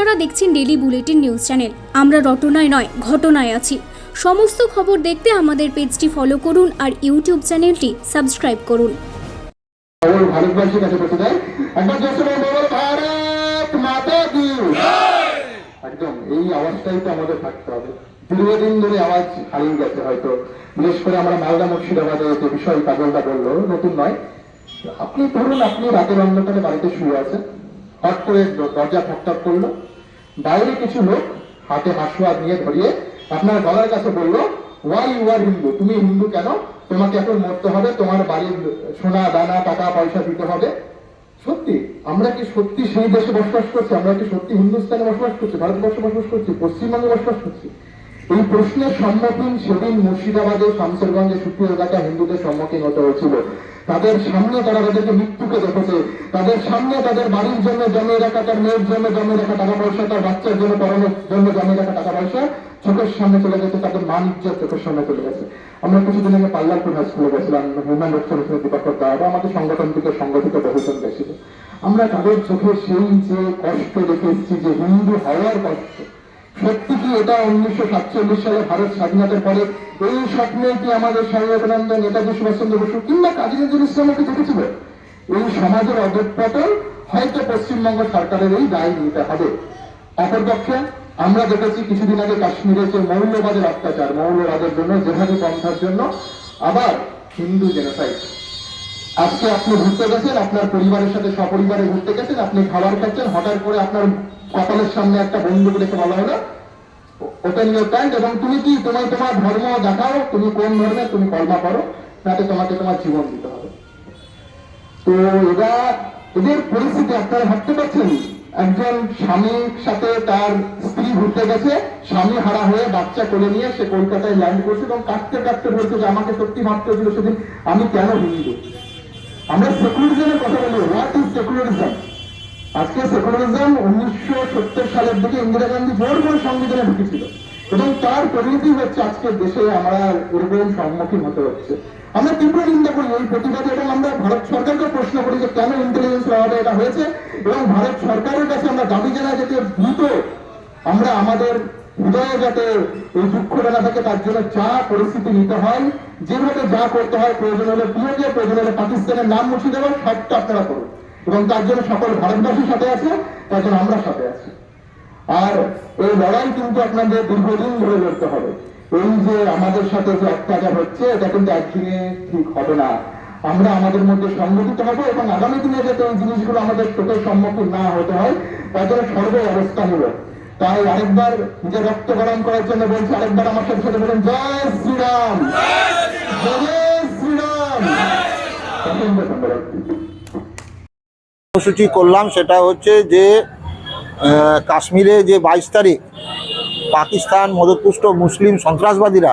আপনারা দেখছেন daily bulletin news channel আমরা রটনায় নয় ঘটনায় আছি। সমস্ত খবর দেখতে আমাদের পেজটি ফলো করুন আর ইউটিউব চ্যানেলটি সাবস্ক্রাইব করুন। একদম এই আওয়াজটাই তো আমাদের থাকতে হবে। দীর্ঘদিন ধরে আওয়াজ হারিয়ে গেছে হয়তো। বিশেষ করে আমরা মালদা মুর্শিদাবাদে যে বিষয় বলল নতুন নয়। আপনি ধরুন আপনি রাতের অন্ধকারে বাড়িতে শুয়ে আছেন। হট করে দরজা ঠকঠক করল। বাইরে কিছু লোক হাতে হাসুয়া নিয়ে ধরিয়ে আপনার গলার কাছে বলল ওয়াই ইউ আর হিন্দু তুমি হিন্দু কেন? তোমাকে এখন মরতে হবে, তোমার বাড়ির সোনা, দানা, টাকা, পয়সা দিতে হবে। সত্যি, আমরা কি সত্যি সেই দেশে বসবাস করছি? আমরা কি সত্যি হিন্দুস্তানে বসবাস করছি, ভারতবর্ষে বসবাস করছি, পশ্চিমবঙ্গে বসবাস করছি? এই প্রশ্নের সম্মুখীন সেদিন মুর্শিদাবাদে শামসেরগঞ্জে সুপ্রিয় এলাকা হিন্দুদের সম্মুখীন হতে হয়েছিল। তাদের সামনে তারা তাদেরকে মৃত্যুকে দেখেছে। তাদের সামনে তাদের বাড়ির জন্য জমিয়ে রাখা, তার মেয়ের জন্য জমিয়ে রাখা, টাকা পয়সা, তার বাচ্চার জন্য পড়ানোর জন্য জমিয়ে রাখা, টাকা পয়সা চোখের সামনে চলে গেছে, তাদের মান ইজ্জত চোখের সামনে চলে গেছে। আমরা কিছুদিন আগে পাল্লারপুর স্কুলে গেছিলাম হিউম্যান রাইটস কমিশনের দীপকর দাঁড়া আমাদের সংগঠন থেকে সংগঠিত বহুজন গেছিল আমরা তাদের চোখে সেই যে কষ্ট দেখে এসেছি যে হিন্দু হওয়ার কষ্ট সত্যি কি এটা উনিশশো সাতচল্লিশ সালে ভারত স্বাধীনতার পরে এই স্বপ্নে কি আমাদের স্বামী বিবেকানন্দ নেতাজি সুভাষচন্দ্র বসু কিংবা কাজী নজরুল ইসলামকে দেখেছিল? এই সমাজের অধঃপতন হয়তো পশ্চিমবঙ্গ সরকারের এই দায় নিতে হবে। অপরপক্ষে, আমরা দেখেছি কিছুদিন আগে কাশ্মীরে যে মৌলবাদের অত্যাচার, মৌলবাদের জন্য, জেহাদি পন্থার জন্য আবার হিন্দু জেনোসাইড আজকে আপনি ঘুরতে গেছেন, আপনার পরিবারের সাথে সপরিবারে ঘুরতে গেছেন, আপনি খাবার খাচ্ছেন, হঠাৎ করে আপনার কপালের সামনে একটা বন্দুক রেখে বলা হলো। ওপেন ইউর প্যান্ট এবং তুমি কি তোমার তোমার ধর্ম দেখাও? তুমি কোন ধর্মে তুমি কর্মা করো তাতে তোমাকে তোমার জীবন দিতে হবে। তো এরা, এদের পরিস্থিতি আপনারা ভাবতে পারছেন? একজন স্বামীর সাথে তার স্ত্রী ঘুরতে গেছে। স্বামী হারা হয়ে বাচ্চা করে নিয়ে সে কলকাতায় ল্যান্ড করছে এবং কাটতে কাটতে বলছে যে, আমাকে সত্যি ভাবতে হয়েছিল সেদিন আমি কেন হিন্দু আমরা সেকুলারিজমের কথা বলি হোয়াট ইজ সেকুলারিজম আজকে সেকুলারিজম উনিশশো সত্তর সালের দিকে ইন্দিরা গান্ধী জোর করে সংবিধানে ঢুকেছিল। এবং তার পরিণতি হচ্ছে আজকের দেশে আমরা এরকম সম্মুখীন হতে হচ্ছে। আমরা তীব্র নিন্দা করি এই প্রতিবাদে এবং আমরা ভারত সরকারকে প্রশ্ন করি যে কেন ইন্টেলিজেন্স অভাবে এটা হয়েছে? এবং ভারত সরকারের কাছে আমরা দাবি জানাই যাতে দ্রুত আমরা আমাদের হৃদয়ে যাতে এই দুঃখটা না থাকে, তার জন্য যা পরিস্থিতি নিতে হয়, যেভাবে যা করতে হয়, প্রয়োজন হলে পিওকে প্রয়োজন হলে পাকিস্তানের নাম মুছে দেওয়ার সবটা আপনারা করুন। এবং তার জন্য সকল ভারতবাসীর সাথে আছে তার জন্য আমরা সাথে আছি। আর এই লড়াই কিন্তু আপনাদের দীর্ঘদিন ধরে লড়তে হবে। এই যে আমাদের সাথে যে অত্যাচার হচ্ছে এটা কিন্তু একদিনে ঠিক হবে না। আমরা আমাদের মধ্যে সংগঠিত হব এবং আগামী দিনে যাতে এই জিনিসগুলো আমাদের চোখের সম্মুখীন না হতে হয় তার জন্য সর্ব অবস্থা হলো তাই আরেকবার নিজের রক্ত গরম করার জন্য বলছি আরেকবার আমার সাথে সাথে বলুন জয় শ্রীরাম! জয় শ্রীরাম! ধন্যবাদ। কর্মসূচি করলাম, সেটা হচ্ছে যে কাশ্মীরে যে বাইশ তারিখ পাকিস্তান মদতপুষ্ট মুসলিম সন্ত্রাসবাদীরা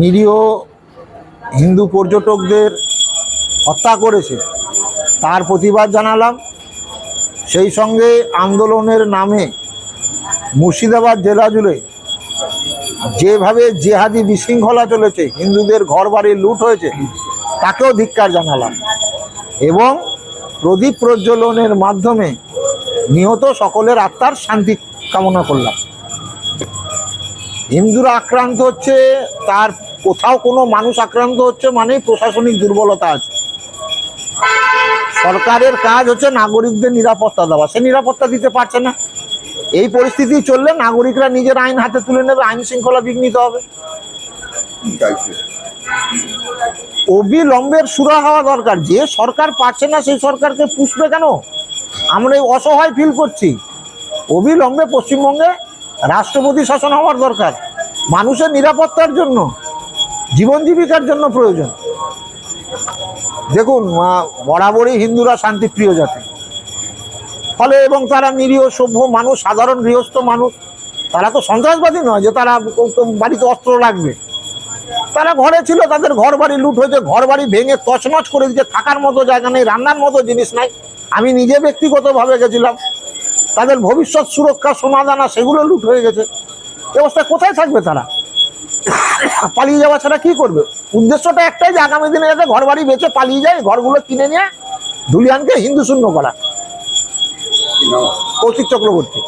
নিরীহ হিন্দু পর্যটকদের হত্যা করেছে, তার প্রতিবাদ জানালাম। সেই সঙ্গে আন্দোলনের নামে মুর্শিদাবাদ জেলা জুড়ে যেভাবে জেহাদি বিশৃঙ্খলা চলেছে, হিন্দুদের ঘর বাড়ি লুট হয়েছে, তাকেও ধিক্কার জানালাম। এবং প্রদীপ প্রজ্বলনের মাধ্যমে নিহত সকলের আত্মার শান্তি কামনা করলাম। হিন্দুরা আক্রান্ত হচ্ছে, তার কোথাও কোনো মানুষ আক্রান্ত হচ্ছে মানেই প্রশাসনিক দুর্বলতা আছে। সরকারের কাজ হচ্ছে নাগরিকদের নিরাপত্তা দেওয়া। সে নিরাপত্তা দিতে পারছে না। এই পরিস্থিতি চললে নাগরিকরা নিজের আইন হাতে তুলে নেবে, আইন শৃঙ্খলা বিঘ্নিত হবে। অবিলম্বের সুরা হওয়া দরকার। যে সরকার পাচ্ছে না, সেই সরকারকে পুষবে কেন? আমরা এই অসহায় ফিল করছি। অবিলম্বে পশ্চিমবঙ্গে রাষ্ট্রপতি শাসন হওয়ার দরকার। মানুষের নিরাপত্তার জন্য, জীবন জীবিকার জন্য প্রয়োজন। দেখুন বরাবরই হিন্দুরা শান্তিপ্রিয় জাতি। ফলে এবং তারা নিরীহ, সভ্য মানুষ, সাধারণ গৃহস্থ মানুষ, তারা তো সন্ত্রাসবাদী নয় যে তারা বাড়িতে অস্ত্র রাখবে। তারা ঘরে ছিল, তাদের ঘর বাড়ি লুট হয়েছে ঘর বাড়ি ভেঙে তছনছ করে দিচ্ছে থাকার মতো জায়গা নেই, রান্নার মতো জিনিস নাই। আমি নিজে ব্যক্তিগতভাবে গেছিলাম। তাদের ভবিষ্যৎ সুরক্ষা সোনা দানা সেগুলো লুট হয়ে গেছে। এ অবস্থায় কোথায় থাকবে তারা? পালিয়ে যাওয়া ছাড়া কি করবে? উদ্দেশ্যটা একটাই যে আগামী দিনে যাতে ঘর বাড়ি বেঁচে পালিয়ে যায়, ঘরগুলো কিনে নিয়ে ধুলিয়ানকে হিন্দু শূন্য করা। কৌশিক চক্রবর্তী।